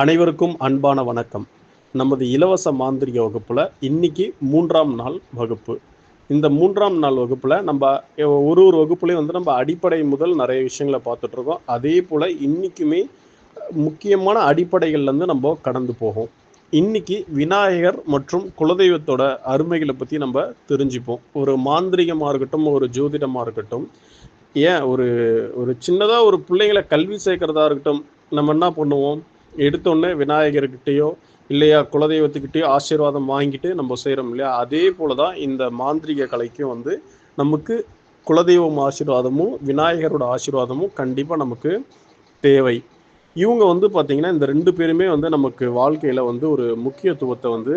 அனைவருக்கும் அன்பான வணக்கம். நமது இலவச மாந்திரிக வகுப்பில் இன்னைக்கு மூன்றாம் நாள் வகுப்பு. இந்த மூன்றாம் நாள் வகுப்பில் நம்ம ஒரு ஒரு வகுப்புலையும் வந்து நம்ம அடிப்படை முதல் நிறைய விஷயங்களை பார்த்துட்ருக்கோம். அதே போல் இன்றைக்குமே முக்கியமான அடிப்படைகள்லேருந்து நம்ம கடந்து போகும். இன்னைக்கு விநாயகர் மற்றும் குலதெய்வத்தோட அருமைகளை பற்றி நம்ம தெரிஞ்சுப்போம். ஒரு மாந்திரிகமாக இருக்கட்டும் ஒரு ஜோதிடமாக இருக்கட்டும். ஏன் ஒரு ஒரு சின்னதாக ஒரு பிள்ளைங்களை கல்வி சேர்க்கறதா இருக்கட்டும் நம்ம என்ன பண்ணுவோம்? எடுத்தோடனே விநாயகர்கிட்டயோ இல்லையா குலதெய்வத்துக்கிட்டயோ ஆசீர்வாதம் வாங்கிட்டு நம்ம செய்கிறோம் இல்லையா? அதே போல தான் இந்த மாந்திரிக கலைக்கும் வந்து நமக்கு குலதெய்வம் ஆசீர்வாதமும் விநாயகரோட ஆசீர்வாதமும் கண்டிப்பாக நமக்கு தேவை. இவங்க வந்து பார்த்தீங்கன்னா இந்த ரெண்டு பேருமே வந்து நமக்கு வாழ்க்கையில் வந்து ஒரு முக்கியத்துவத்தை வந்து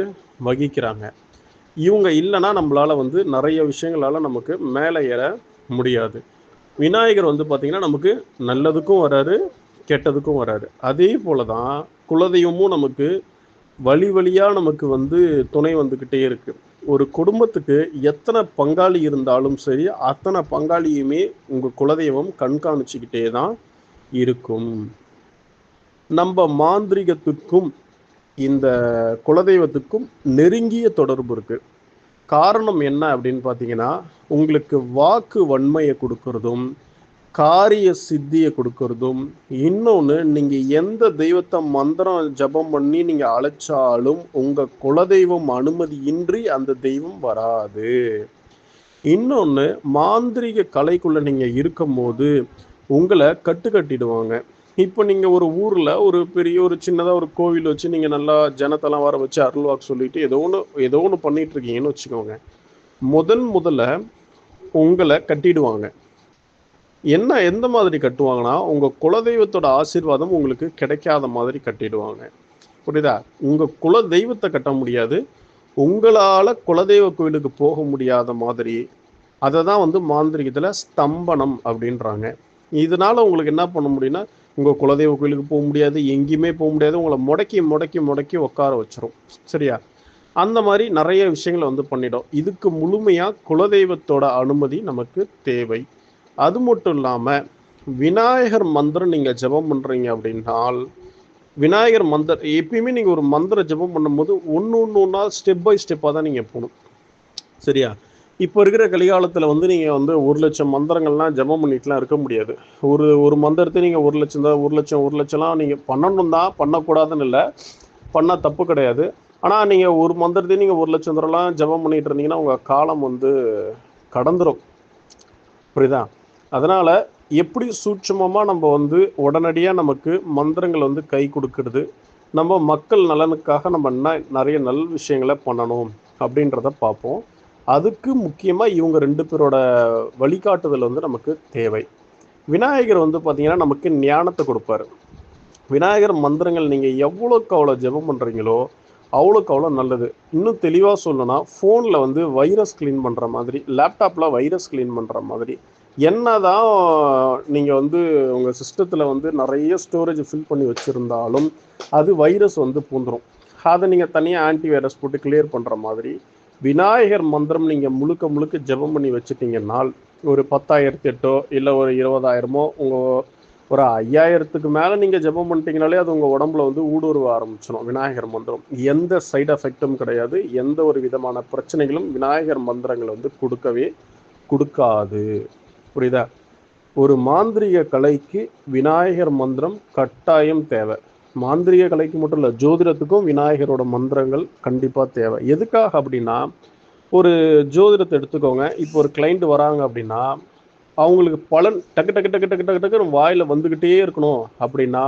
வகிக்கிறாங்க. இவங்க இல்லைன்னா நம்மளால வந்து நிறைய விஷயங்களால் நமக்கு மேலே ஏற முடியாது. விநாயகர் வந்து பார்த்திங்கன்னா நமக்கு நல்லதுக்கும் வராரு கெட்டதுக்கும் வராரு. அதே போல தான் குலதெய்வமும் நமக்கு வழி வழியாக நமக்கு வந்து துணை வந்துக்கிட்டே இருக்கு. ஒரு குடும்பத்துக்கு எத்தனை பங்காளி இருந்தாலும் சரி அத்தனை பங்காளியுமே உங்கள் குலதெய்வம் கண்காணிச்சுக்கிட்டே தான் இருக்கும். நம்ம மாந்திரிகத்துக்கும் இந்த குலதெய்வத்துக்கும் நெருங்கிய தொடர்பு இருக்கு. காரணம் என்ன அப்படின்னு பார்த்தீங்கன்னா உங்களுக்கு வாக்கு வன்மையை கொடுக்கறதும் காரிய சித்தியை கொடுக்கறதும் இன்னொன்று நீங்கள் எந்த தெய்வத்தை மந்திரம் ஜபம் பண்ணி நீங்கள் அழைச்சாலும் உங்கள் குலதெய்வம் அனுமதியின்றி அந்த தெய்வம் வராது. இன்னொன்று மாந்திரிக கலைக்குள்ளே நீங்கள் இருக்கும்போது உங்களை கட்டு கட்டிடுவாங்க. இப்போ நீங்கள் ஒரு ஊரில் ஒரு பெரிய ஒரு சின்னதாக ஒரு கோவில் வச்சு நீங்கள் நல்லா ஜனத்தெல்லாம் வர வச்சு அருள்வாக்கு சொல்லிட்டு ஏதோ ஒன்று ஏதோ ஒன்று பண்ணிகிட்ருக்கீங்கன்னு வச்சுக்கோங்க. முதன் முதல்ல உங்களை கட்டிடுவாங்க. என்ன எந்த மாதிரி கட்டுவாங்கன்னா உங்கள் குலதெய்வத்தோட ஆசீர்வாதம் உங்களுக்கு கிடைக்காத மாதிரி கட்டிடுவாங்க. புரியுதா? உங்கள் குல தெய்வத்தை கட்ட முடியாது. உங்களால் குலதெய்வ கோயிலுக்கு போக முடியாத மாதிரி. அதை தான் வந்து மாந்திரிகத்தில் ஸ்தம்பனம் அப்படின்றாங்க. இதனால் உங்களுக்கு என்ன பண்ண முடியும்னா உங்கள் குலதெய்வ கோயிலுக்கு போக முடியாது எங்கேயுமே போக முடியாது உங்களை முடக்கி முடக்கி முடக்கி உட்கார வச்சிரும். சரியா? அந்த மாதிரி நிறைய விஷயங்களை வந்து பண்ணிடும். இதுக்கு முழுமையாக குலதெய்வத்தோட அனுமதி நமக்கு தேவை. அது மட்டும் இல்லாமல் விநாயகர் மந்திரம் நீங்கள் ஜெபம் பண்ணுறீங்க அப்படின்னால் விநாயகர் மந்திர எப்பயுமே நீங்கள் ஒரு மந்திர ஜெபம் பண்ணும்போது ஒன்று ஒன்று ஒன்றா ஸ்டெப் பை ஸ்டெப்பாக தான் நீங்கள் போகணும். சரியா? இப்போ இருக்கிற கலிகாலத்தில் வந்து நீங்கள் வந்து ஒரு லட்சம் மந்திரங்கள்லாம் ஜெபம் பண்ணிட்டுலாம் இருக்க முடியாது. ஒரு ஒரு மந்திரத்தை நீங்கள் ஒரு லட்சம் தான் ஒரு லட்சம் ஒரு லட்சம்லாம் நீங்கள் பண்ணணும் தான் பண்ணக்கூடாதுன்னு இல்லை. பண்ணால் தப்பு கிடையாது. ஆனால் நீங்கள் ஒரு மந்திரத்தையும் நீங்கள் ஒரு லட்சம் தூரம்லாம் ஜெபம் பண்ணிட்டு இருந்தீங்கன்னா உங்கள் காலம் வந்து கடந்துடும் புரியுதா? அதனால் எப்படி சூட்சமமாக நம்ம வந்து உடனடியாக நமக்கு மந்திரங்கள் வந்து கை கொடுக்கறது நம்ம மக்கள் நலனுக்காக நம்ம என்ன நிறைய நல்ல விஷயங்களை பண்ணணும் அப்படின்றத பார்ப்போம். அதுக்கு முக்கியமாக இவங்க ரெண்டு பேரோட வழிகாட்டுதல் வந்து நமக்கு தேவை. விநாயகர் வந்து பார்த்திங்கன்னா நமக்கு ஞானத்தை கொடுப்பாரு. விநாயகர் மந்திரங்கள் நீங்கள் எவ்வளோக்கு அவ்வளோ ஜெபம் பண்ணுறீங்களோ அவ்வளோக்கு அவ்வளோ நல்லது. இன்னும் தெளிவாக சொல்லணும்னா ஃபோனில் வந்து வைரஸ் க்ளீன் பண்ணுற மாதிரி லேப்டாப்பில் வைரஸ் க்ளீன் பண்ணுற மாதிரி என்னதான் நீங்கள் வந்து உங்கள் சிஸ்டத்தில் வந்து நிறைய ஸ்டோரேஜ் ஃபில் பண்ணி வச்சுருந்தாலும் அது வைரஸ் வந்து பூந்துடும் அதை நீங்கள் தனியாக ஆன்டி வைரஸ் போட்டு கிளியர் பண்ணுற மாதிரி விநாயகர் மந்திரம் நீங்கள் முழுக்க முழுக்க ஜெபம் பண்ணி வச்சுட்டிங்கன்னால் ஒரு பத்தாயிரத்தி எட்டோ இல்லை ஒரு இருபதாயிரமோ உங்கள் ஒரு ஐயாயிரத்துக்கு மேலே நீங்கள் ஜெபம் பண்ணிட்டீங்கனாலே அது உங்கள் உடம்புல வந்து ஊடுருவ ஆரம்பிச்சிடும் விநாயகர் மந்திரம். எந்த சைடு எஃபெக்டும் கிடையாது. எந்த ஒரு விதமான பிரச்சனைகளும் விநாயகர் மந்திரங்களை வந்து கொடுக்கவே கொடுக்காது. புரியுதா? ஒரு மாந்திரிக கலைக்கு விநாயகர் மந்திரம் கட்டாயம் தேவை. மாந்திரிக கலைக்கு மட்டும் இல்லை ஜோதிடத்துக்கும் விநாயகரோட மந்திரங்கள் கண்டிப்பாக தேவை. எதுக்காக அப்படின்னா ஒரு ஜோதிடத்தை எடுத்துக்கோங்க. இப்போ ஒரு கிளைண்ட் வராங்க அப்படின்னா அவங்களுக்கு பலன் டக்கு டக்கு டக்கு டக்கு டக்கு டக்குன்னு வாயில் வந்துக்கிட்டே இருக்கணும் அப்படின்னா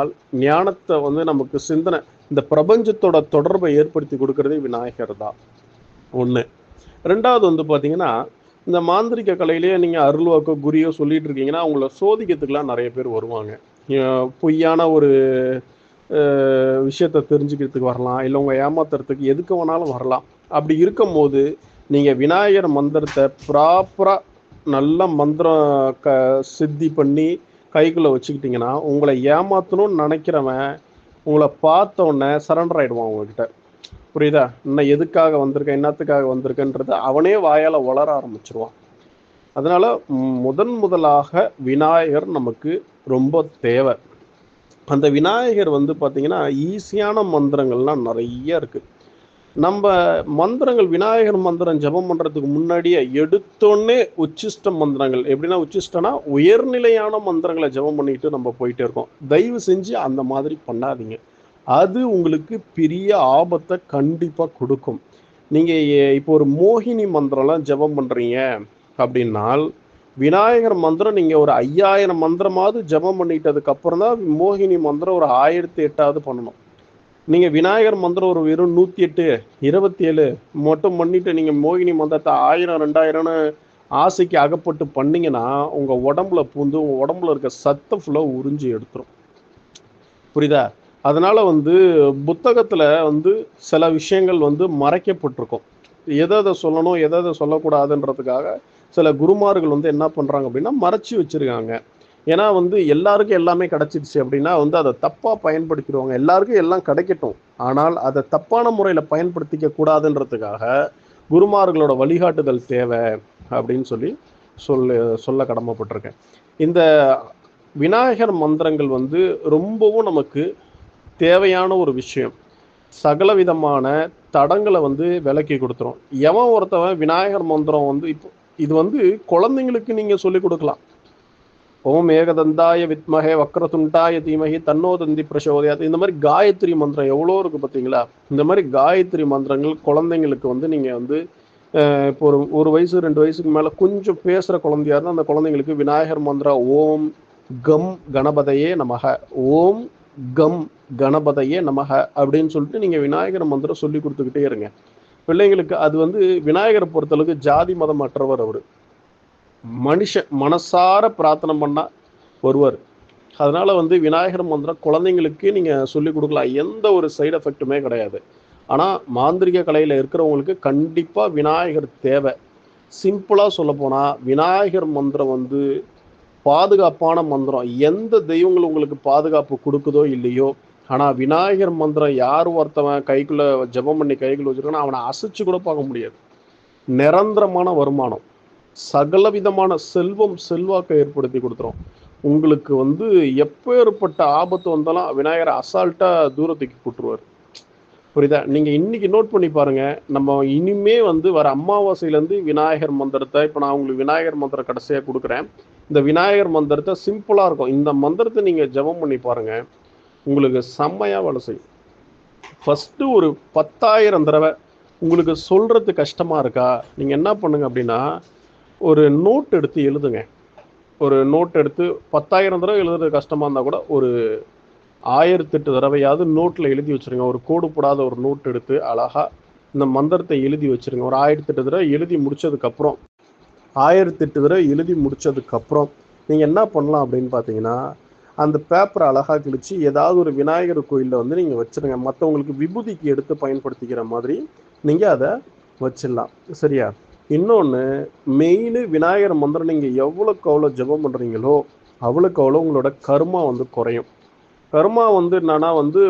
ஞானத்தை வந்து நமக்கு சிந்தனை இந்த பிரபஞ்சத்தோட தொடர்பை ஏற்படுத்தி கொடுக்கறதே விநாயகர் தான். ஒன்று ரெண்டாவது வந்து பார்த்தீங்கன்னா இந்த மாந்திரிக கலையிலேயே நீங்கள் அருள்வாக்கோ குறியோ சொல்லிட்டு இருக்கீங்கன்னா அவங்கள சோதிக்கிறதுக்கெலாம் நிறைய பேர் வருவாங்க. பொய்யான ஒரு விஷயத்த தெரிஞ்சுக்கிறதுக்கு வரலாம். இல்லை உங்கள் ஏமாத்துறதுக்கு எதுக்கு வேணாலும் வரலாம். அப்படி இருக்கும்போது நீங்கள் விநாயகர் மந்திரத்தை ப்ராப்பராக நல்ல மந்திரம் க சித்தி பண்ணி கைக்குள்ளே வச்சுக்கிட்டிங்கன்னா உங்களை ஏமாற்றணும்னு நினைக்கிறவன் உங்களை பார்த்த உடனே சரண்டர் ஆகிடுவான் உங்ககிட்ட. புரியுதா? இன்னும் எதுக்காக வந்திருக்கேன் என்னத்துக்காக வந்திருக்கேன்றத அவனே வாயால் வளர ஆரம்பிச்சிருவான். அதனால் முதன் முதலாக விநாயகர் நமக்கு ரொம்ப தேவை. அந்த விநாயகர் வந்து பார்த்தீங்கன்னா ஈஸியான மந்திரங்கள்லாம் நிறைய இருக்குது நம்ம மந்திரங்கள் விநாயகர் மந்திரம் ஜெபம் பண்ணுறதுக்கு முன்னாடியே எடுத்தோன்னே உச்சிஷ்ட மந்திரங்கள். எப்படின்னா உச்சிஷ்டனா உயர்நிலையான மந்திரங்களை ஜெபம் பண்ணிட்டு நம்ம போயிட்டே இருக்கோம். தயவு செஞ்சு அந்த மாதிரி பண்ணாதீங்க. அது உங்களுக்கு பெரிய ஆபத்தை கண்டிப்பாக கொடுக்கும். நீங்கள் இப்போ ஒரு மோகினி மந்திரம்லாம் ஜெபம் பண்ணுறீங்க அப்படின்னால் விநாயகர் மந்திரம் நீங்கள் ஒரு ஐயாயிரம் மந்திரமாவது ஜெபம் பண்ணிட்டதுக்கு அப்புறம் தான் மோகினி மந்திரம் ஒரு ஆயிரத்தி எட்டாவது பண்ணணும். நீங்கள் விநாயகர் மந்திரம் ஒரு வெறும் நூற்றி எட்டு இருபத்தி ஏழு மட்டும் பண்ணிட்டு நீங்கள் மோகினி மந்திரத்தை ஆயிரம் ரெண்டாயிரம்னு ஆசைக்கு அகப்பட்டு பண்ணிங்கன்னா உங்கள் உடம்புல பூந்து உங்கள் உடம்புல இருக்க சத்தை ஃபுல்லாக உறிஞ்சி எடுத்துரும். புரியுதா? அதனால் வந்து புத்தகத்தில் வந்து சில விஷயங்கள் வந்து மறைக்கப்பட்டிருக்கும். எதை எதை சொல்லணும் எதை எதை சொல்லக்கூடாதுன்றதுக்காக சில குருமார்கள் வந்து என்ன பண்ணுறாங்க அப்படின்னா மறைச்சி வச்சிருக்காங்க. ஏன்னா வந்து எல்லாருக்கும் எல்லாமே கிடச்சிடுச்சு அப்படின்னா வந்து அதை தப்பாக பயன்படுத்திடுவாங்க. எல்லாருக்கும் எல்லாம் கிடைக்கட்டும். ஆனால் அதை தப்பான முறையில் பயன்படுத்திக்க கூடாதுன்றதுக்காக குருமார்களோட வழிகாட்டுதல் தேவை அப்படின்னு சொல்லி சொல்ல சொல்ல கடமைப்பட்டிருக்கேன். இந்த விநாயகர் மந்திரங்கள் வந்து ரொம்பவும் நமக்கு தேவையான ஒரு விஷயம். சகல விதமான தடங்களை வந்து விலக்கி கொடுத்துரும். எவன் ஒருத்தவன் விநாயகர் மந்திரம் வந்து இப்போ இது வந்து குழந்தைங்களுக்கு நீங்கள் சொல்லிக் கொடுக்கலாம். ஓம் ஏகதந்தாய வித்மகே வக்ரதுண்டாய தீமகி தன்னோ தந்தி இந்த மாதிரி காயத்ரி மந்திரம் எவ்வளோ இருக்கு பார்த்தீங்களா? இந்த மாதிரி காயத்ரி மந்திரங்கள் குழந்தைங்களுக்கு வந்து நீங்கள் வந்து இப்போ ஒரு ஒரு வயசு ரெண்டு வயசுக்கு மேலே கொஞ்சம் பேசுகிற குழந்தையா இருந்தால் அந்த குழந்தைங்களுக்கு விநாயகர் மந்திரம் ஓம் கம் கணபதையே நமக. ஓம் கம் கணபதையே நமக அப்படின்னு சொல்லிட்டு நீங்கள் விநாயகர் மந்திரம் சொல்லி கொடுத்துக்கிட்டே இருங்க. பிள்ளைங்களுக்கு அது வந்து விநாயகரை பொறுத்தளவுக்கு ஜாதி மதம் அற்றவர் அவர். மனுஷன் மனசார பிரார்த்தனை பண்ணால் வருவார் அதனால் வந்து விநாயகர் மந்திரம் குழந்தைங்களுக்கு நீங்கள் சொல்லி கொடுக்கலாம். எந்த ஒரு சைடு எஃபெக்ட்டுமே கிடையாது. ஆனால் மாந்திரிக கலையில் இருக்கிறவங்களுக்கு கண்டிப்பாக விநாயகர் தேவை. சிம்பிளாக சொல்ல விநாயகர் மந்திரம் வந்து பாதுகாப்பான மந்திரம். எந்த தெய்வங்கள் உங்களுக்கு பாதுகாப்பு கொடுக்குதோ இல்லையோ ஆனால் விநாயகர் மந்திரம் யார் ஒருத்தவன் கைக்குள்ள ஜெபம் பண்ணி கைக்குள்ளே வச்சுருக்கான்னா அவனை அசைச்சு கூட பார்க்க முடியாது. நிரந்தரமான வருமானம். சகல விதமான செல்வம் செல்வாக்கை ஏற்படுத்தி கொடுத்துரும். உங்களுக்கு வந்து எப்பேற்பட்ட ஆபத்து வந்தாலும் விநாயகரை அசால்ட்டாக தூரத்துக்கு கூட்டுருவார். புரியுதா? நீங்க இன்னைக்கு நோட் பண்ணி பாருங்க. நம்ம இனிமே வந்து வர அமாவாசையிலேருந்து விநாயகர் மந்திரத்தை இப்போ நான் உங்களுக்கு விநாயகர் மந்திரம் கடைசியாக கொடுக்குறேன். இந்த விநாயகர் மந்திரத்தை சிம்பிளாக இருக்கும். இந்த மந்திரத்தை நீங்கள் ஜெபம் பண்ணி பாருங்கள் உங்களுக்கு செம்மையாக வேலை செய்யும். ஃபஸ்ட்டு ஒரு பத்தாயிரம் தடவை உங்களுக்கு சொல்கிறது கஷ்டமாக இருக்கா? நீங்கள் என்ன பண்ணுங்க அப்படின்னா ஒரு நோட் எடுத்து எழுதுங்க. ஒரு நோட் எடுத்து பத்தாயிரம் தடவை எழுதுறது கஷ்டமாக இருந்தால் கூட ஒரு ஆயிரத்தெட்டு தடவையாவது நோட்டில் எழுதி வச்சிருங்க. ஒரு கோடு போடாத ஒரு நோட் எடுத்து அழகாக இந்த மந்திரத்தை எழுதி வச்சிருங்க. ஒரு ஆயிரத்தெட்டு தடவை எழுதி முடிச்சதுக்கப்புறம் ஆயிரத்தி ஆயிரத்தெட்டு தடவை எழுதி முடித்ததுக்கப்புறம் நீங்கள் என்ன பண்ணலாம் அப்படின்னு பார்த்தீங்கன்னா அந்த பேப்பரை அழகாக கிழிச்சு ஏதாவது ஒரு விநாயகர் கோயிலில் வந்து நீங்கள் வச்சிருங்க. மற்றவங்களுக்கு விபூதிக்கு எடுத்து பயன்படுத்திக்கிற மாதிரி நீங்கள் அதை வச்சிடலாம். சரியா? இன்னொன்று மெயின் விநாயகர் மந்திரம் நீங்கள் எவ்வளோக்கு அவ்வளோ ஜெபம் பண்ணுறீங்களோ அவ்வளோக்கு அவ்வளோ உங்களோட கர்மா வந்து குறையும். கர்மா வந்து என்னன்னா வந்து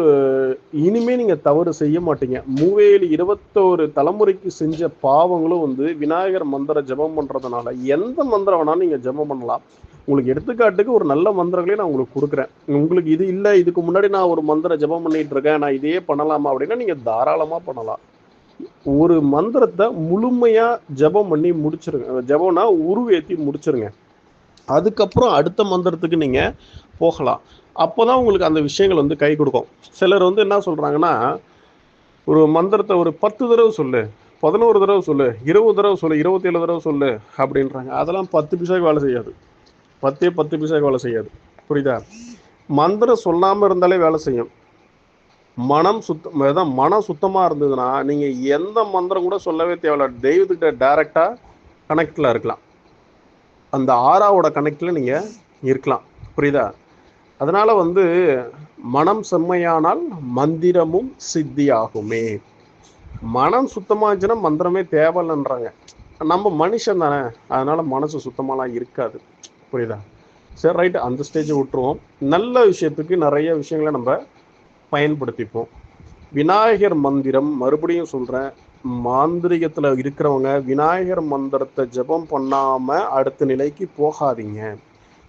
இனிமே நீங்க தவறு செய்ய மாட்டீங்க. மூவேலி இருபத்தோரு தலைமுறைக்கு செஞ்ச பாவங்களும் வந்து விநாயகர் மந்திர ஜெபம் பண்றதுனால எந்த மந்திரம் வேணாலும் நீங்க ஜெபம் பண்ணலாம். உங்களுக்கு எடுத்துக்காட்டுக்கு ஒரு நல்ல மந்திரங்களையும் நான் உங்களுக்கு கொடுக்குறேன். உங்களுக்கு இது இல்லை இதுக்கு முன்னாடி நான் ஒரு மந்திர ஜெபம் பண்ணிட்டு இருக்கேன் நான் இதையே பண்ணலாமா அப்படின்னா நீங்க தாராளமா பண்ணலாம். ஒரு மந்திரத்தை முழுமையா ஜெபம் பண்ணி முடிச்சிருங்க. ஜெபம்னா உருவேத்தி முடிச்சிருங்க. அதுக்கப்புறம் அடுத்த மந்திரத்துக்கு நீங்க போகலாம். அப்போ தான் உங்களுக்கு அந்த விஷயங்கள் வந்து கை கொடுக்கும். சிலர் வந்து என்ன சொல்கிறாங்கன்னா ஒரு மந்திரத்தை ஒரு பத்து தடவை சொல்லு பதினோரு தடவை சொல்லு இருபது தடவை சொல்லு இருபத்தேழு தடவை சொல்லு அப்படின்றாங்க. அதெல்லாம் பத்து பைசாக்கு வேலை செய்யாது. பத்தே பத்து பைசாக்கு வேலை செய்யாது. புரியுதா? மந்திரம் சொல்லாமல் இருந்தாலே வேலை செய்யும். மனம் சுத்தம் அதான் மனம் சுத்தமாக இருந்ததுன்னா நீங்கள் எந்த மந்திரம் கூட சொல்லவே தேவையில்ல. தெய்வத்துக்கிட்ட டைரெக்டாக கனெக்டில் இருக்கலாம். அந்த ஆறாவோட கனெக்டில் நீங்கள் இருக்கலாம். புரியுதா? அதனால் வந்து மனம் செம்மையானால் மந்திரமும் சித்தியாகுமே. மனம் சுத்தமாக இருந்துச்சுன்னா மந்திரமே தேவையில்லைன்றாங்க நம்ம மனுஷன் தானே அதனால் மனசு சுத்தமாலாம் இருக்காது. புரியுதா? சரி ரைட் அந்த ஸ்டேஜை விட்டுருவோம். நல்ல விஷயத்துக்கு நிறைய விஷயங்களை நம்ம பயன்படுத்திப்போம். விநாயகர் மந்திரம் மறுபடியும் சொல்கிறேன் மாந்திரிகத்தில் இருக்கிறவங்க விநாயகர் மந்திரத்தை ஜெபம் பண்ணாமல் அடுத்த நிலைக்கு போகாதீங்க.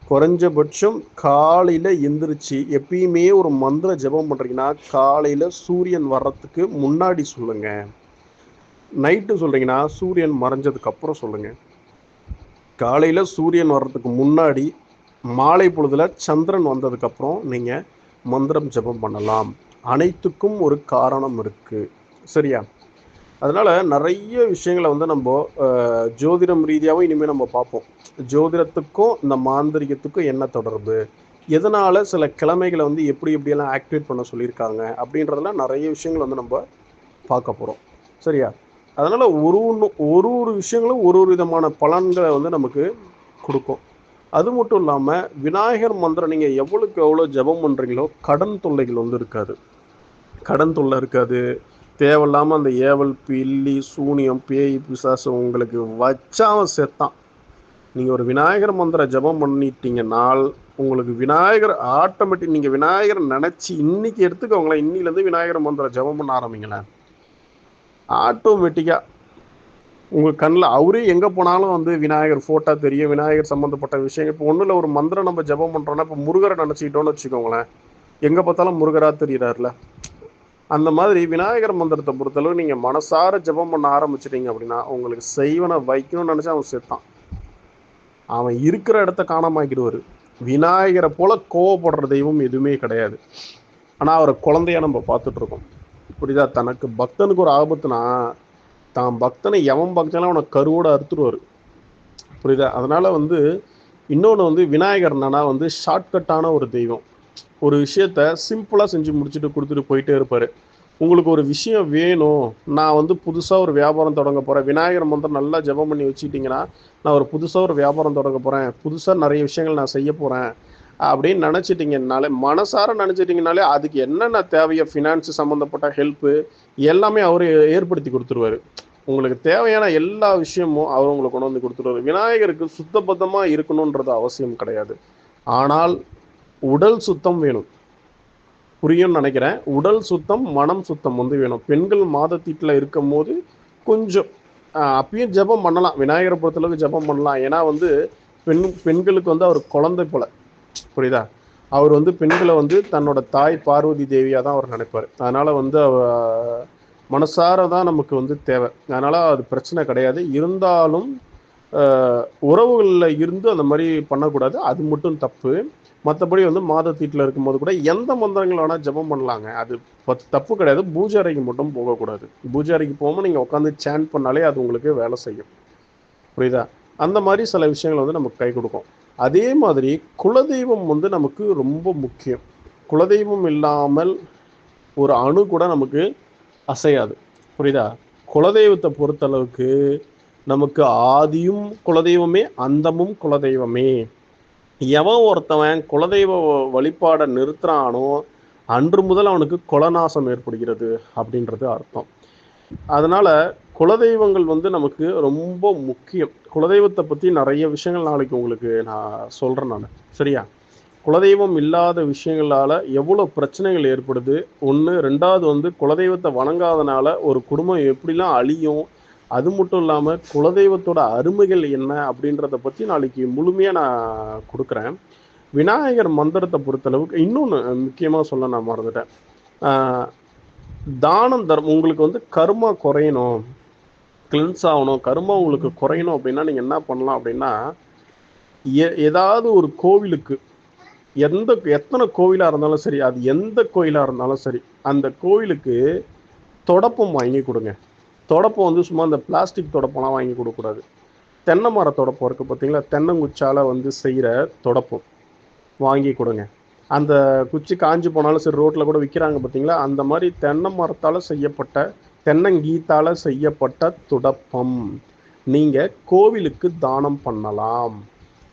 குறைஞ்சபட்சம் காலையில் எந்திரிச்சு எப்பயுமே ஒரு மந்திர ஜெபம் பண்ணுறீங்கன்னா காலையில் சூரியன் வர்றதுக்கு முன்னாடி சொல்லுங்கள் நைட்டு சொல்கிறீங்கன்னா சூரியன் மறைஞ்சதுக்கப்புறம் சொல்லுங்கள் காலையில் சூரியன் வர்றதுக்கு முன்னாடி மாலை பொழுதில் சந்திரன் வந்ததுக்கப்புறம் நீங்கள் மந்திரம் ஜெபம் பண்ணலாம். அனைத்துக்கும் ஒரு காரணம் இருக்குது சரியா? அதனால நிறைய விஷயங்களை வந்து நம்ம ஜோதிடம் ரீதியாகவும் இனிமேல் நம்ம பார்ப்போம். ஜோதிடத்துக்கும் இந்த மாந்திரிகத்துக்கும் என்ன தொடர்பு? எதனால சில கிழமைகளை வந்து எப்படி எப்படியெல்லாம் ஆக்டிவேட் பண்ண சொல்லியிருக்காங்க? அப்படின்றதெல்லாம் நிறைய விஷயங்கள் வந்து நம்ம பார்க்க போகிறோம் சரியா? அதனால் ஒரு ஒன்று ஒரு ஒரு விஷயங்களும் ஒரு ஒரு விதமான பலன்களை வந்து நமக்கு கொடுக்கும். அது மட்டும் இல்லாமல் விநாயகர் மந்திரம் நீங்கள் எவ்வளோக்கு எவ்வளோ ஜெபம் பண்ணுறீங்களோ கடன் தொல்லைகள் வந்து இருக்காது. கடன் தொல்லை இருக்காது. தேவையில்லாமல் அந்த ஏவல் பில்லி சூனியம் பேய் பிசாசு உங்களுக்கு வச்சாவும் செத்தான். நீங்கள் ஒரு விநாயகர் மந்திர ஜெபம் பண்ணிட்டீங்கன்னால் உங்களுக்கு விநாயகர் ஆட்டோமேட்டிக் நீங்கள் விநாயகர் நினச்சி இன்னைக்கு எடுத்துக்கோங்களேன் இன்னிலேருந்து விநாயகர் மந்திர ஜெபம் பண்ண ஆரம்பிங்களேன் ஆட்டோமேட்டிக்காக உங்கள் கண்ணில் அவரே எங்கே போனாலும் வந்து விநாயகர் ஃபோட்டோ தெரியும் விநாயகர் சம்மந்தப்பட்ட விஷயங்கள். இப்போ ஒன்றும் ஒரு மந்திரம் நம்ம ஜெபம் பண்ணுறோன்னா இப்போ முருகரை நினச்சிக்கிட்டோன்னு வச்சுக்கோங்களேன் எங்கே பார்த்தாலும் முருகராக தெரியிறாருல. அந்த மாதிரி விநாயகர் மந்திரத்தை பொறுத்தளவு நீங்கள் மனசார ஜெபம் பண்ண ஆரம்பிச்சிட்டிங்க அப்படின்னா உங்களுக்கு செய்வனை வைக்கணும்னு நினச்சா அவன் செத்தான். அவன் இருக்கிற இடத்த காணாமாக்கிடுவார். விநாயகரை போல கோவப்படுற தெய்வம் எதுவுமே கிடையாது. ஆனால் அவரை குழந்தையா நம்ம பார்த்துட்ருக்கோம். புரியுதா? தனக்கு பக்தனுக்கு ஒரு ஆபத்துனா தான் பக்தனை எவன் பக்தனா அவனை கருவோட அறுத்துருவார் புரியுதா? அதனால் வந்து இன்னொன்று வந்து விநாயகர் என்னன்னா வந்து ஷார்ட்கட்டான ஒரு தெய்வம். ஒரு விஷயத்த சிம்பிளாக செஞ்சு முடிச்சுட்டு கொடுத்துட்டு போயிட்டே இருப்பார். உங்களுக்கு ஒரு விஷயம் வேணும். நான் வந்து புதுசாக ஒரு வியாபாரம் தொடங்க போகிறேன் விநாயகர் மந்திரம் நல்லா ஜெபம் பண்ணி வச்சுக்கிட்டிங்கன்னா நான் ஒரு புதுசாக ஒரு வியாபாரம் தொடங்க போகிறேன் புதுசாக நிறைய விஷயங்கள் நான் செய்ய போகிறேன் அப்படின்னு நினச்சிட்டிங்கனாலே மனசார நினச்சிட்டிங்கனாலே அதுக்கு என்னென்ன தேவையோ ஃபினான்ஸ் சம்மந்தப்பட்ட ஹெல்ப்பு எல்லாமே அவர் ஏற்படுத்தி கொடுத்துருவாரு. உங்களுக்கு தேவையான எல்லா விஷயமும் அவர் உங்களுக்கு கொண்டு வந்து கொடுத்துருவாரு. விநாயகருக்கு சுத்தபத்தமாக இருக்கணுன்றது அவசியம் கிடையாது. ஆனால் உடல் சுத்தம் வேணும். புரியும்னு நினைக்கிறேன். உடல் சுத்தம் மனம் சுத்தம் வந்து வேணும். பெண்கள் மாதத்தீட்டில் இருக்கும் போது கொஞ்சம் அப்பயும் ஜெபம் பண்ணலாம். விநாயகரை பொறுத்தளவுக்கு ஜெபம் பண்ணலாம். ஏன்னா வந்து பெண் பெண்களுக்கு வந்து அவர் குழந்தை போல. புரியுதா? அவர் வந்து பெண்களை வந்து தன்னோட தாய் பார்வதி தேவியாக தான் அவர் நினைப்பார். அதனால் வந்து அவ மனசார தான் நமக்கு வந்து தேவை. அதனால் அது பிரச்சனை கிடையாது. இருந்தாலும் உறவுகளில் இருந்து அந்த மாதிரி பண்ணக்கூடாது. அது மட்டும் தப்பு. மற்றபடி வந்து மாதத்தீட்டில் இருக்கும்போது கூட எந்த மந்திரங்கள் வேணால் ஜபம் பண்ணலாங்க. அது பத்- தப்பு கிடையாது. பூஜை அறைக்கு மட்டும் போகக்கூடாது. பூஜை அறைக்கு போகாமல் நீங்கள் உட்காந்து சேன் பண்ணாலே அது உங்களுக்கு வேலை செய்யும். புரியுதா? அந்த மாதிரி சில விஷயங்கள் வந்து நமக்கு கை கொடுக்கும். அதே மாதிரி குலதெய்வம் வந்து நமக்கு ரொம்ப முக்கியம். குலதெய்வம் இல்லாமல் ஒரு அணு கூட நமக்கு அசையாது. புரியுதா? குலதெய்வத்தை பொறுத்தளவுக்கு நமக்கு ஆதியும் குலதெய்வமே அந்தமும் குலதெய்வமே. எவன் ஒருத்தவன் குலதெய்வ வழிபாடை நிறுத்துறானோ அன்று முதல் அவனுக்கு குலநாசம் ஏற்படுகிறது அப்படின்றது அர்த்தம். அதனால குலதெய்வங்கள் வந்து நமக்கு ரொம்ப முக்கியம். குலதெய்வத்தை பற்றி நிறைய விஷயங்கள் நாளைக்கு உங்களுக்கு நான் சொல்கிறேன் நான். சரியா? குலதெய்வம் இல்லாத விஷயங்களால் எவ்வளோ பிரச்சனைகள் ஏற்படுது? ஒன்று ரெண்டாவது வந்து குலதெய்வத்தை வணங்காதனால ஒரு குடும்பம் எப்படிலாம் அழியும்? அது மட்டும் இல்லாமல் குலதெய்வத்தோட அருமைகள் என்ன அப்படின்றத பற்றி நாளைக்கு முழுமையாக நான் கொடுக்குறேன். விநாயகர் மந்திரத்தை பொறுத்தளவுக்கு இன்னொன்று முக்கியமாக சொல்ல நான் மறந்துட்டேன். தானம் தர்மம் உங்களுக்கு வந்து கர்மா குறையணும் கிளென்ஸ் ஆகணும் கர்மா உங்களுக்கு குறையணும் அப்படின்னா நீங்கள் என்ன பண்ணலாம் அப்படின்னா எ- ஏதாவது ஒரு கோவிலுக்கு எந்த எத்தனை கோவிலாக இருந்தாலும் சரி அது எந்த கோயிலாக இருந்தாலும் சரி அந்த கோவிலுக்கு தொடப்பம் வாங்கி கொடுங்க. தொடப்பம் வந்து சும்மா அந்த பிளாஸ்டிக் தொடப்பம்லாம் வாங்கி கொடுக்கக்கூடாது. தென்னை மர தொடப்பம் இருக்குது பார்த்தீங்களா? தென்னங்குச்சால் வந்து செய்கிற தொடப்பம் வாங்கி கொடுங்க. அந்த குச்சி காஞ்சி போனாலும் சரி ரோட்டில் கூட விற்கிறாங்க பார்த்தீங்களா? அந்த மாதிரி தென்னை மரத்தால் செய்யப்பட்ட தென்னங்கீத்தால் செய்யப்பட்ட துடப்பம் நீங்கள் கோவிலுக்கு தானம் பண்ணலாம்.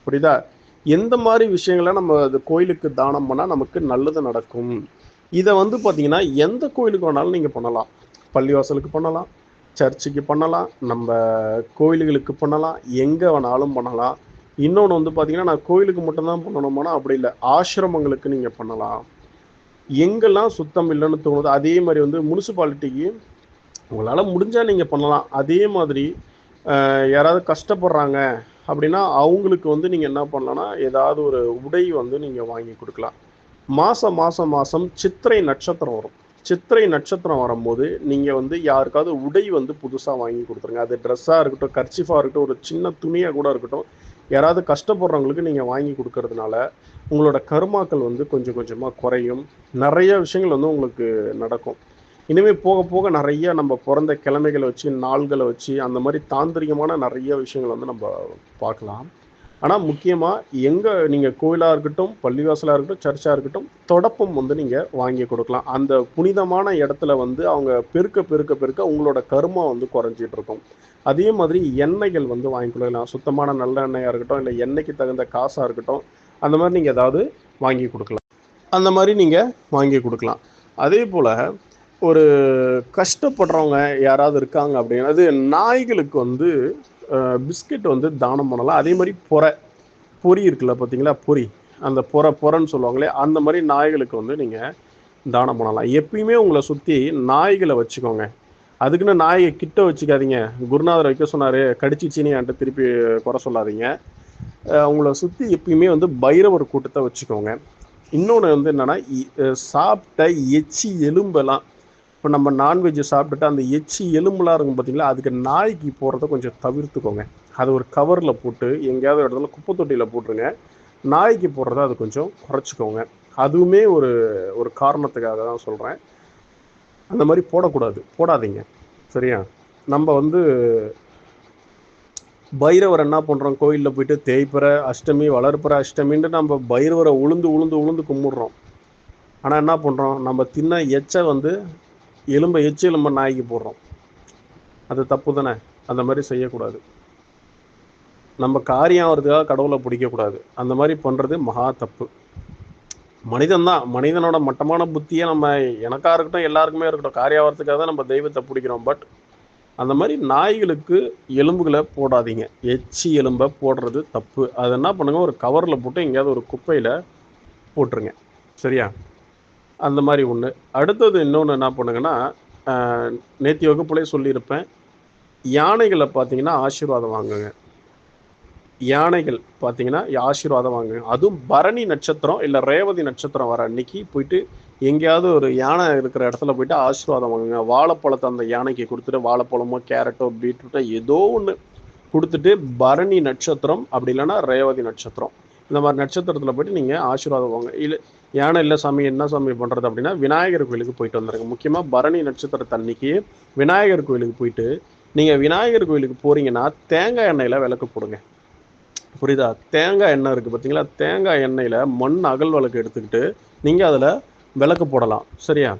புரியுதா? எந்த மாதிரி விஷயங்களை நம்ம அது கோயிலுக்கு தானம் பண்ணால் நமக்கு நல்லது நடக்கும்? இதை வந்து பார்த்தீங்கன்னா எந்த கோயிலுக்கு வேணாலும் நீங்கள் பண்ணலாம். பள்ளிவாசலுக்கு பண்ணலாம். சர்ச்சுக்கு பண்ணலாம் நம்ம கோயில்களுக்கு பண்ணலாம் எங்கே வேணாலும் பண்ணலாம். இன்னொன்று வந்து பார்த்தீங்கன்னா நான் கோயிலுக்கு மட்டும்தான் பண்ணணுமானா அப்படி இல்லை. ஆசிரமங்களுக்கு நீங்கள் பண்ணலாம். எங்கெல்லாம் சுத்தம் இல்லைன்னு தோணுது அதே மாதிரி வந்து முனிசிபாலிட்டிக்கு உங்களால் முடிஞ்சால் நீங்கள் பண்ணலாம். அதே மாதிரி யாராவது கஷ்டப்படுறாங்க அப்படின்னா அவங்களுக்கு வந்து நீங்கள் என்ன பண்ணலாம்னா ஏதாவது ஒரு உடை வந்து நீங்கள் வாங்கி கொடுக்கலாம். மாதம் மாதம் மாதம் சித்திரை நட்சத்திரம் வரும். சித்திரை நட்சத்திரம் வரும்போது நீங்கள் வந்து யாருக்காவது உடை வந்து புதுசாக வாங்கி கொடுத்துருங்க. அது ட்ரெஸ்ஸாக இருக்கட்டும் கர்ச்சிஃபாக இருக்கட்டும் ஒரு சின்ன துணியாக கூட இருக்கட்டும் யாராவது கஷ்டப்படுறவங்களுக்கு நீங்கள் வாங்கி கொடுக்கறதுனால உங்களோட கருமாக்கள் வந்து கொஞ்சம் கொஞ்சமாக குறையும். நிறைய விஷயங்கள் வந்து உங்களுக்கு நடக்கும். இனிமேல் போக போக நிறைய நம்ம பிறந்த கிழமைகளை வச்சு நாள்களை வச்சு அந்த மாதிரி தாந்திரிகமான நிறைய விஷயங்கள் வந்து நம்ம பார்க்கலாம். ஆனால் முக்கியமாக எங்கே நீங்கள் கோயிலாக இருக்கட்டும் பள்ளிவாசலாக இருக்கட்டும் சர்ச்சாக இருக்கட்டும் தொடப்பம் வந்து நீங்கள் வாங்கி கொடுக்கலாம். அந்த புனிதமான இடத்துல வந்து அவங்க பெருக்க பெருக்க பெருக்க உங்களோட கருமா வந்து குறைஞ்சிட்டு இருக்கும். அதே மாதிரி எண்ணெய்கள் வந்து வாங்கி கொடுக்கலாம். சுத்தமான நல்ல எண்ணெயாக இருக்கட்டும் இல்லை எண்ணெய்க்கு தகுந்த காசாக இருக்கட்டும் அந்த மாதிரி நீங்கள் ஏதாவது வாங்கி கொடுக்கலாம். அந்த மாதிரி நீங்கள் வாங்கி கொடுக்கலாம். அதே போல் ஒரு கஷ்டப்படுறவங்க யாராவது இருக்காங்க அப்படின்னா அது நாய்களுக்கு வந்து பிஸ்கட் வந்து தானம் பண்ணலாம். அதே மாதிரி பொறை பொறி இருக்குல்ல பார்த்தீங்களா பொறி. அந்த பொறை பொறைன்னு சொல்லுவாங்களே அந்த மாதிரி நாய்களுக்கு வந்து நீங்கள் தானம் பண்ணலாம். எப்பயுமே உங்களை சுற்றி நாய்களை வச்சுக்கோங்க. அதுக்குன்னு நாயை கிட்ட வச்சுக்காதீங்க. குருநாதர் வைக்க சொன்னார் கடிச்சிச்சின்னு என்கிட்ட திருப்பி குறை சொல்லாதீங்க. உங்களை சுற்றி எப்பயுமே வந்து பைரவர் கூட்டத்தை வச்சுக்கோங்க. இன்னொன்று வந்து என்னென்னா சாப்பிட்ட எச்சி எலும்பெல்லாம் இப்போ நம்ம நான்வெஜ் சாப்பிட்டுட்டு அந்த எச்சி எலும்புலாம் இருக்கும் பார்த்தீங்களா அதுக்கு நாய்க்கு போகிறத கொஞ்சம் தவிர்த்துக்கோங்க. அதை ஒரு கவரில் போட்டு எங்கேயாவது ஒரு இடத்துல குப்பை தொட்டியில் போட்டுருங்க. நாய்க்கு போடுறத அது கொஞ்சம் குறைச்சிக்கோங்க. அதுவுமே ஒரு ஒரு காரணத்துக்காக தான் சொல்கிறேன் அந்த மாதிரி போடக்கூடாது. போடாதீங்க. சரியா? நம்ம வந்து பைரவர் என்ன பண்ணுறோம் கோயிலில் போயிட்டு தேய்ப்புற அஷ்டமி வளர்ப்புற அஷ்டமின்ட்டு நம்ம பைரவரை உளுந்து உளுந்து உளுந்து கும்பிடுறோம். ஆனால் என்ன பண்ணுறோம் நம்ம தின்ன எச்சை வந்து எலும்பை எச்சு எலும்பை நாய்க்கு போடுறோம். அது தப்பு தானே? அந்த மாதிரி செய்யக்கூடாது. நம்ம காரியம் ஆகிறதுக்காக கடவுளை பிடிக்கக்கூடாது. அந்த மாதிரி பண்ணுறது மகா தப்பு. மனிதன் தான். மனிதனோட மட்டமான புத்தியை நம்ம எனக்காக இருக்கட்டும் எல்லாருக்குமே இருக்கட்டும் காரியாவதுக்காக தான் நம்ம தெய்வத்தை பிடிக்கிறோம். பட் அந்த மாதிரி நாய்களுக்கு எலும்புகளை போடாதீங்க. எச்சி எலும்பை போடுறது தப்பு. அது என்ன பண்ணுங்கள் ஒரு கவரில் போட்டு எங்கேயாவது ஒரு குப்பையில் போட்டுருங்க. சரியா? அந்த மாதிரி ஒன்று அடுத்தது இன்னொன்று என்ன பண்ணுங்கன்னா நேற்று வகுப்புலேயே சொல்லியிருப்பேன். யானைகளை பார்த்தீங்கன்னா ஆசீர்வாதம் வாங்குங்க. யானைகள் பார்த்தீங்கன்னா ஆசீர்வாதம் வாங்குங்க. அதுவும் பரணி நட்சத்திரம் இல்லை ரேவதி நட்சத்திரம் வர அன்னைக்கு போயிட்டு எங்கேயாவது ஒரு யானை இருக்கிற இடத்துல போயிட்டு ஆசீர்வாதம் வாங்குங்க. வாழைப்பழத்தை அந்த யானைக்கு கொடுத்துட்டு வாழைப்பழமோ கேரட்டோ பீட்ரூட்டோ ஏதோ ஒன்று கொடுத்துட்டு பரணி நட்சத்திரம் அப்படி இல்லைன்னா ரேவதி நட்சத்திரம். இந்த மாதிரி நட்சத்திரத்தில் போயிட்டு நீங்கள் ஆசீர்வாதம் வாங்க இல்லை யானை இல்லை சாமி என்ன சாமி பண்ணுறது அப்படின்னா விநாயகர் கோயிலுக்கு போயிட்டு வந்துருங்க. முக்கியமாக பரணி நட்சத்திரத்தன்னைக்கு விநாயகர் கோயிலுக்கு போயிட்டு நீங்கள் விநாயகர் கோயிலுக்கு போகிறீங்கன்னா தேங்காய் எண்ணெயில் விளக்கு போடுங்க. புரியுதா? தேங்காய் எண்ணெய் இருக்குது பார்த்தீங்களா தேங்காய் எண்ணெயில் மண் அகல் விளக்கு எடுத்துக்கிட்டு நீங்கள் அதில் விளக்கு போடலாம். சரியா?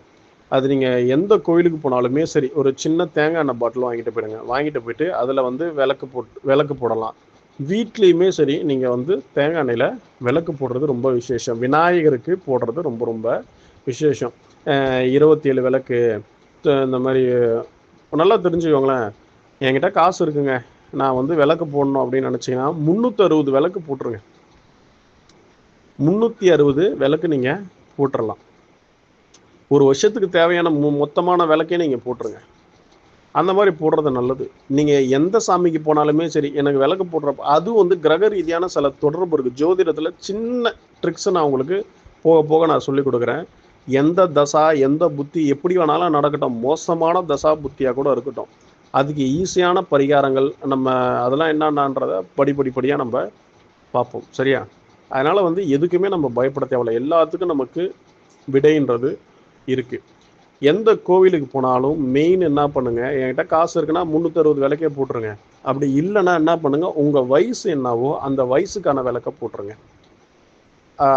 அது நீங்கள் எந்த கோயிலுக்கு போனாலுமே சரி ஒரு சின்ன தேங்காய் எண்ணெய் பாட்டில் வாங்கிட்டு போயிடுங்க. வாங்கிட்டு போயிட்டு அதில் வந்து விளக்கு போட்டு விளக்கு போடலாம். வீட்லேயுமே சரி நீங்கள் வந்து தேங்காய் எண்ணெயில் விளக்கு போடுறது ரொம்ப விசேஷம். விநாயகருக்கு போடுறது ரொம்ப ரொம்ப விசேஷம். இருபத்தி ஏழு விளக்கு இந்த மாதிரி நல்லா தெரிஞ்சுக்கோங்களேன். என்கிட்ட காசு இருக்குங்க. நான் வந்து விளக்கு போடணும் அப்படின்னு நினச்சிங்கன்னா முந்நூற்றி அறுபது விளக்கு போட்டுருங்க. முந்நூற்றி அறுபது விளக்கு நீங்கள் போட்டுடலாம் ஒரு வருஷத்துக்கு தேவையான மொத்தமான விளக்கே நீங்கள் போட்டுருங்க. அந்த மாதிரி போடுறது நல்லது. நீங்கள் எந்த சாமிக்கு போனாலுமே சரி எனக்கு விளக்கு போடுறப்ப அது வந்து கிரக ரீதியான சில தொடர்பு இருக்குது ஜோதிடத்தில் சின்ன ட்ரிக்ஸை நான் உங்களுக்கு போக போக நான் சொல்லி கொடுக்குறேன். எந்த தசா எந்த புத்தி எப்படி வேணாலும் நடக்கட்டும். மோசமான தசா புத்தியாக கூட இருக்கட்டும். அதுக்கு ஈஸியான பரிகாரங்கள் நம்ம அதெல்லாம் என்னென்னன்றதை படிப்படிப்படியாக நம்ம பார்ப்போம். சரியா? அதனால் வந்து எதுக்குமே நம்ம பயப்பட தேவையில்ல. எல்லாத்துக்கும் நமக்கு விடைன்றது இருக்குது எந்த கோவிலுக்கு போனாலும் மெயின் என்ன பண்ணுங்க? என்கிட்ட காசு இருக்குன்னா முந்நூற்றறுபது விளக்கே போட்டுருங்க. அப்படி இல்லைன்னா என்ன பண்ணுங்க? உங்கள் வயசு என்னவோ அந்த வயசுக்கான விளக்க போட்டுருங்க.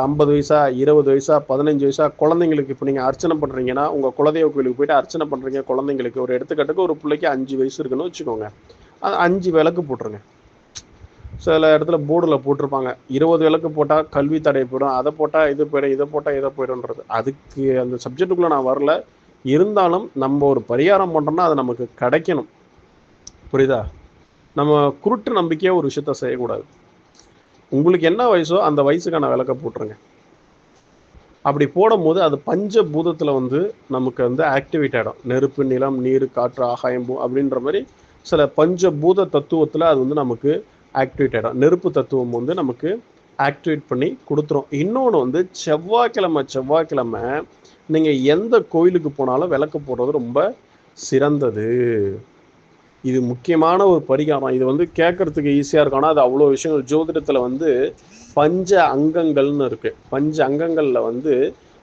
ஐம்பது வயசா இருபது வயசா பதினஞ்சு வயசா குழந்தைங்களுக்கு இப்போ நீங்கள் அர்ச்சனை பண்ணுறீங்கன்னா உங்கள் குலதெய்வ கோயிலுக்கு போயிட்டு அர்ச்சனை பண்ணுறீங்க குழந்தைங்களுக்கு. ஒரு எடுத்துக்காட்டுக்கு ஒரு பிள்ளைக்கு அஞ்சு வயசு இருக்குன்னு வச்சுக்கோங்க. அது அஞ்சு விளக்கு போட்டுருங்க. சில இடத்துல போர்டில் போட்டிருப்பாங்க. இருபது விளக்கு போட்டால் கல்வி தடை போயிடும். அதை போட்டால் இது போயிடும் இதை போட்டால் இதை போயிடும்ன்றது. அதுக்கு அந்த சப்ஜெக்டுக்குள்ளே நான் வரல. இருந்தாலும் நம்ம ஒரு பரிகாரம் பண்ணுறோம்னா அது நமக்கு கிடைக்கணும். புரியுதா? நம்ம குருட்டு நம்பிக்கையாக ஒரு விஷயத்த செய்யக்கூடாது. உங்களுக்கு என்ன வயசோ அந்த வயசுக்கான விளக்க போட்டுருங்க. அப்படி போடும்போது அது பஞ்ச பூதத்தில் வந்து நமக்கு வந்து ஆக்டிவேட் ஆகிடும் நெருப்பு நிலம் நீர் காற்று ஆகாயம் பூ அப்படின்ற மாதிரி சில பஞ்ச பூத தத்துவத்தில் அது வந்து நமக்கு ஆக்டிவேட் ஆகிடும் நெருப்பு தத்துவம் வந்து நமக்கு ஆக்டிவேட் பண்ணி கொடுத்துரும். இன்னொன்று வந்து செவ்வாய்க்கிழமை செவ்வாய்க்கிழமை நீங்கள் எந்த கோயிலுக்கு போனாலும் விளக்கு போடுறது ரொம்ப சிறந்தது. இது முக்கியமான ஒரு பரிகாரம். இது வந்து கேட்கறதுக்கு ஈஸியாக இருக்கும். ஆனால் அது அவ்வளோ விஷயங்கள் ஜோதிடத்தில் வந்து பஞ்ச அங்கங்கள்னு இருக்கு. பஞ்ச அங்கங்களில் வந்து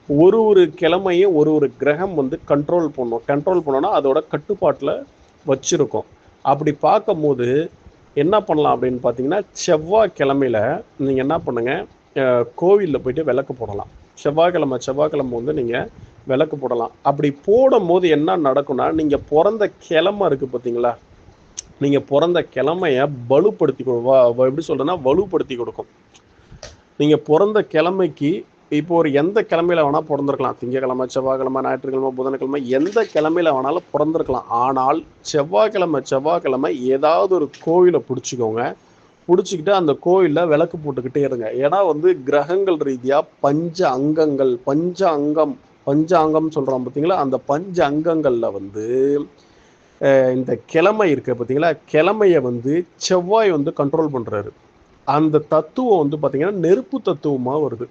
ஒரு ஒரு கிழமையும் ஒரு ஒரு கிரகம் வந்து கண்ட்ரோல் பண்ணும். கண்ட்ரோல் பண்ணோன்னா அதோட கட்டுப்பாட்டில் வச்சுருக்கோம். அப்படி பார்க்கும்போது என்ன பண்ணலாம் அப்படின்னு பார்த்தீங்கன்னா செவ்வாய்க்கிழமையில நீங்கள் என்ன பண்ணுங்கள் கோவிலில் போயிட்டு விளக்கு போடலாம். செவ்வாய்க்கிழமை செவ்வாய்க்கிழமை வந்து நீங்கள் விளக்கு போடலாம். அப்படி போடும்போது என்ன நடக்கும்னா நீங்கள் பிறந்த கிழமை இருக்குது பார்த்தீங்களா நீங்கள் பிறந்த கிழமைய வலுப்படுத்தி கொடு- எப்படி சொல்கிறேன்னா வலுப்படுத்தி கொடுக்கும். நீங்கள் பிறந்த கிழமைக்கு இப்போ ஒரு எந்த கிழமையில வேணால் பிறந்திருக்கலாம். திங்கக்கிழமை செவ்வாய்க்கிழமை ஞாயிற்றுக்கிழமை புதன்கிழமை எந்த கிழமையில வேணாலும் பிறந்திருக்கலாம். ஆனால் செவ்வாய்க்கிழமை செவ்வாய்க்கிழமை ஏதாவது ஒரு கோவிலை பிடிச்சிக்கோங்க. பிடிச்சிக்கிட்டு அந்த கோயிலில் விளக்கு போட்டுக்கிட்டே இருங்க. ஏன்னா வந்து கிரகங்கள் ரீதியாக பஞ்ச அங்கங்கள் பஞ்ச அங்கம் பஞ்ச அங்கம் சொல்கிறோம் பார்த்தீங்களா அந்த பஞ்ச அங்கங்களில் வந்து இந்த கிழமை இருக்குது பார்த்தீங்களா கிழமையை வந்து செவ்வாய் வந்து கண்ட்ரோல் பண்ணுறாரு அந்த தத்துவம் வந்து பார்த்தீங்கன்னா நெருப்பு தத்துவமாக வருது.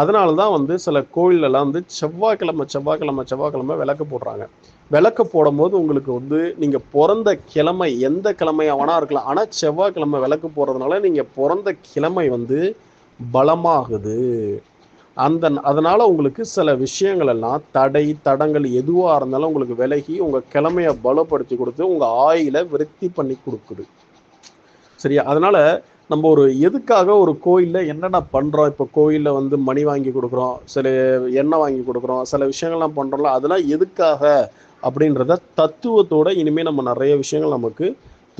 அதனால தான் வந்து சில கோயிலெல்லாம் வந்து செவ்வாய்க்கிழமை செவ்வாய்க்கிழமை செவ்வாய்க்கிழமை விளக்கு போடுறாங்க. விளக்கு போடும்போது உங்களுக்கு வந்து நீங்கள் பிறந்த கிழமை எந்த கிழமையாக வேணா இருக்கலாம். ஆனால் செவ்வாய்க்கிழமை விளக்கு போடுறதுனால நீங்கள் பிறந்த கிழமை வந்து பலமாகுது. அந்த அதனால் உங்களுக்கு சில விஷயங்கள் எல்லாம் தடை தடங்கள் எதுவாக இருந்தாலும் உங்களுக்கு விலகி உங்கள் கிழமையை பலப்படுத்தி கொடுத்து உங்கள் ஆயில விருத்தி பண்ணி கொடுக்குது. சரியா? அதனால் நம்ம ஒரு எதுக்காக ஒரு கோயிலில் என்னென்ன பண்ணுறோம் இப்போ கோயிலில் வந்து மணி வாங்கி கொடுக்குறோம் சில எண்ணெய் வாங்கி கொடுக்குறோம் சில விஷயங்கள்லாம் பண்ணுறோம்ல அதெல்லாம் எதுக்காக அப்படின்றத தத்துவத்தோட இனிமேல் நம்ம நிறைய விஷயங்கள் நமக்கு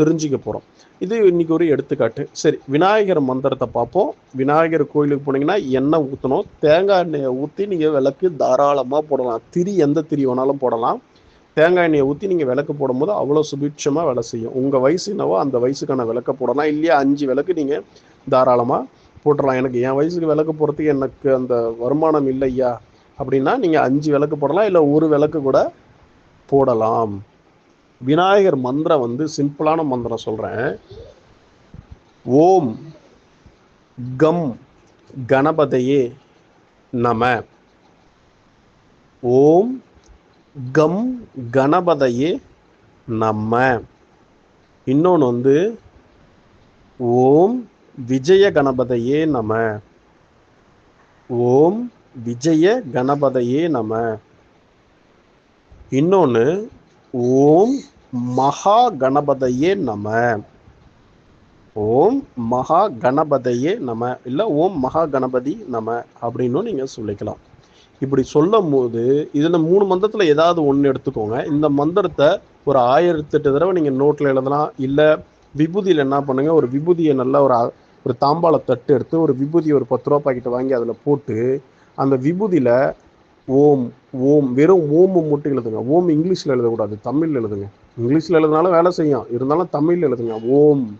தெரிஞ்சுக்க போகிறோம் இது இன்னைக்கு ஒரு எடுத்துக்காட்டு. சரி விநாயகர் மந்திரத்தை பார்ப்போம். விநாயகர் கோயிலுக்கு போனீங்கன்னா எண்ணெய் ஊற்றணும் தேங்காய் எண்ணெயை ஊற்றி நீங்கள் விளக்கு தாராளமாக போடலாம். திரி எந்த திரி வேணாலும் போடலாம். தேங்காய் எண்ணெயை ஊற்றி நீங்கள் விளக்கு போடும்போது அவ்வளோ சுபிட்சமாக வேலை செய்யும். உங்கள் வயசு என்னவோ அந்த வயசுக்கான விளக்க போடலாம். இல்லையா அஞ்சு விளக்கு நீங்கள் தாராளமாக போட்டுடலாம். எனக்கு என் வயசுக்கு விளக்கு போடுறதுக்கு எனக்கு அந்த வருமானம் இல்லையா? அப்படின்னா நீங்கள் அஞ்சு விளக்கு போடலாம். இல்லை ஒரு விளக்கு கூட போடலாம். விநாயகர் மந்திரம் வந்து சிம்பிளான மந்திரம் சொல்கிறேன் ஓம் கம் கணபதையே நம. ஓம் கம் கணபதையே நம்ம. இன்னொன்று வந்து ஓம் விஜய கணபதையே நம ஓம் விஜய கணபதையே நம இன்னொன்று ஓம் மகா கணபதையே நம ஓம் மகா கணபதையே நம இல்லை ஓம் மகா கணபதி நம அப்படின்னும் நீங்கள் சொல்லிக்கலாம். இப்படி சொல்லும் போது இதில் மூணு மந்திரத்தில் ஏதாவது ஒன்று எடுத்துக்கோங்க. இந்த மந்திரத்தை ஒரு ஆயிரத்தெட்டு தடவை நீங்கள் நோட்டில் எழுதலாம். இல்லை விபூதியில் என்ன பண்ணுங்கள் ஒரு விபூதியை நல்லா ஒரு ஒரு தாம்பாள தட்டு எடுத்து ஒரு விபூதி ஒரு பத்து ரூபா பாக்கெட் வாங்கி அதில் போட்டு அந்த விபூதியில் ஓம் ஓம் வெறும் ஓம் மட்டும் எழுதுங்க. ஓம் இங்கிலீஷில் எழுதக்கூடாது தமிழில் எழுதுங்க. இங்கிலீஷில் எழுதுனாலும் வேலை செய்யும். இருந்தாலும் தமிழில் எழுதுங்க. ஓம்.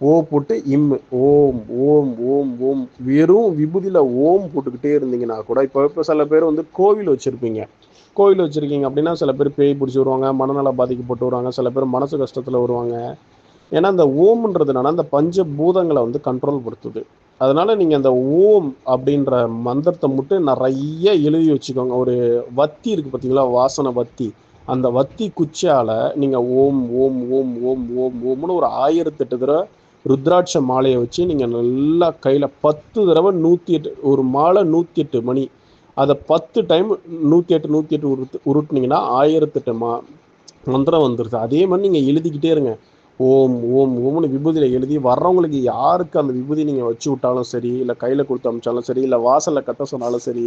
ஓ போட்டு இம் ஓம் ஓம் ஓம் ஓம் வெறும் விபூதியில் ஓம் போட்டுக்கிட்டே இருந்தீங்கன்னா கூட இப்போ இப்போ சில பேர் வந்து கோவில் வச்சுருப்பீங்க. கோவில் வச்சுருக்கீங்க அப்படின்னா சில பேர் பேய் பிடிச்சி வருவாங்க மனநல பாதிக்கப்பட்டு வருவாங்க சில பேர் மனசு கஷ்டத்தில் வருவாங்க. ஏன்னா அந்த ஓம்ன்றது அந்த பஞ்ச பூதங்களை வந்து கண்ட்ரோல் படுத்துது. அதனால நீங்கள் அந்த ஓம் அப்படின்ற மந்திரத்தை மட்டும் நிறைய எழுதி வச்சுக்கோங்க. ஒரு வத்தி இருக்குது பார்த்தீங்களா வாசனை வத்தி. அந்த வத்தி குச்சியால் நீங்கள் ஓம் ஓம் ஓம் ஓம் ஓம் ஓம்னு ஒரு ஆயிரத்தெட்டு தடவை ருத்ராட்ச மாலையை வச்சு நீங்கள் நல்லா கையில் பத்து தடவை நூற்றி எட்டு ஒரு மாலை நூற்றி எட்டு மணி. அதை பத்து டைம் நூற்றி எட்டு நூற்றி எட்டு உருட்டு உருட்டுனீங்கன்னா ஆயிரத்தெட்டு மா மந்திரம் வந்துடுது அதே மாதிரி நீங்கள் எழுதிக்கிட்டே இருங்க. ஓம் ஓம் ஓம்னு விபூதியில் எழுதி வர்றவங்களுக்கு யாருக்கு அந்த விபூதி நீங்கள் வச்சு விட்டாலும் சரி இல்லை கையில் கொடுத்து அமிச்சாலும் சரி இல்லை வாசலில் கட்ட சொன்னாலும் சரி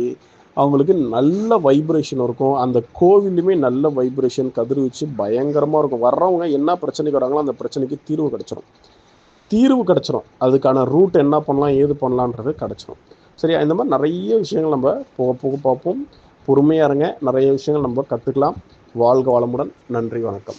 அவங்களுக்கு நல்ல வைப்ரேஷன் இருக்கும். அந்த கோவிலுமே நல்ல வைப்ரேஷன் கதிர்வீச்சு பயங்கரமாக இருக்கும். வர்றவங்க என்ன பிரச்சனைக்கு வராங்களோ அந்த பிரச்சனைக்கு தீர்வு கிடச்சிரும். தீர்வு கிடச்சிரும். அதுக்கான ரூட் என்ன பண்ணலாம் ஏது பண்ணலான்றது கிடச்சிரும். சரியா? இந்த மாதிரி நிறைய விஷயங்கள் நம்ம போக போக பார்ப்போம். பொறுமையாக இருங்க. நிறைய விஷயங்கள் நம்ம கற்றுக்கலாம் வாழ்க வளமுடன். நன்றி வணக்கம்.